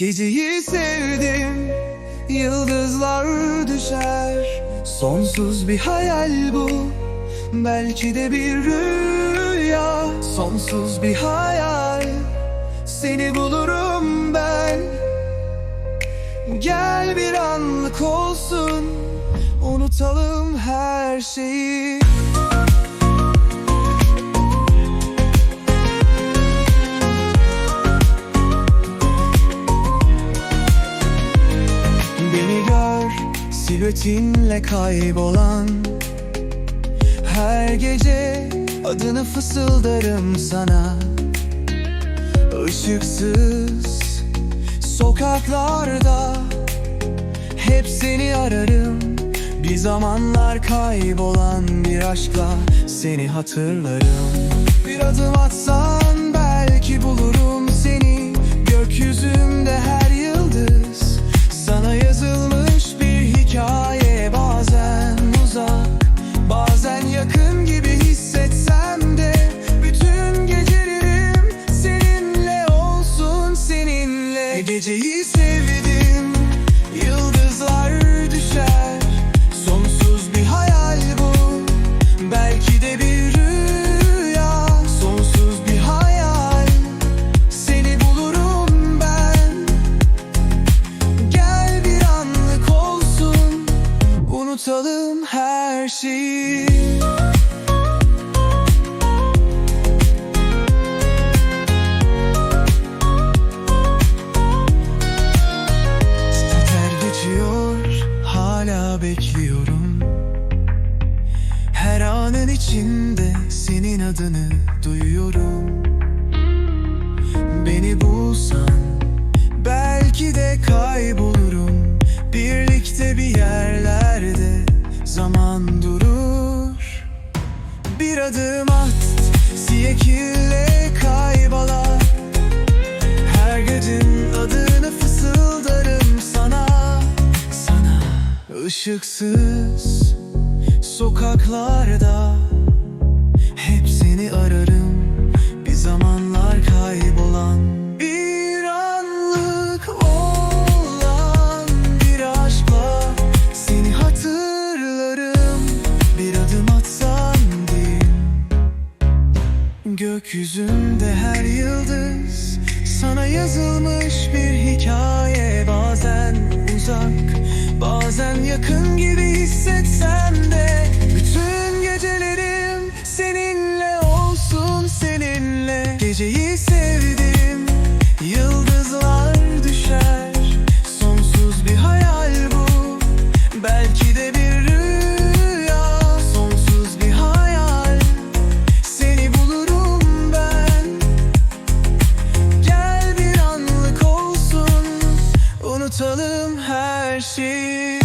Geceyi sevdim Yıldızlar düşer. Sonsuz bir hayal bu Belki de bir rüya. Sonsuz bir hayal Seni bulurum ben. Gel bir anlık olsun Unutalım her şeyi silüetinle kaybolan. Her gece adını fısıldarım sana. Işıksız sokaklarda Hep seni ararım. Bir zamanlar kaybolan bir aşkla Seni hatırlarım. Bir adım atsan belki bulurum seni. Gökyüzümde her Geceyi sevdim Yıldızlar düşer. Sonsuz bir hayal bu Belki de bir rüya. Sonsuz bir hayal Seni bulurum ben. Gel bir anlık olsun Unutalım her şeyi bekliyorum. Her anın içinde senin adını duyuyorum. Beni bulsan belki de kaybolurum. Birlikte bir yerlerde zaman durur. Bir adım at kaybolar ışıksız sokaklarda Hep seni ararım. Bir zamanlar kaybolan Bir anlık olan bir aşkla Seni hatırlarım. Bir adım atsan diyeyim Gökyüzünde her yıldız Sana yazılmış bir hikaye. Bazen uzak Bazen yakın gibi hissetsem de Unutalım her şeyi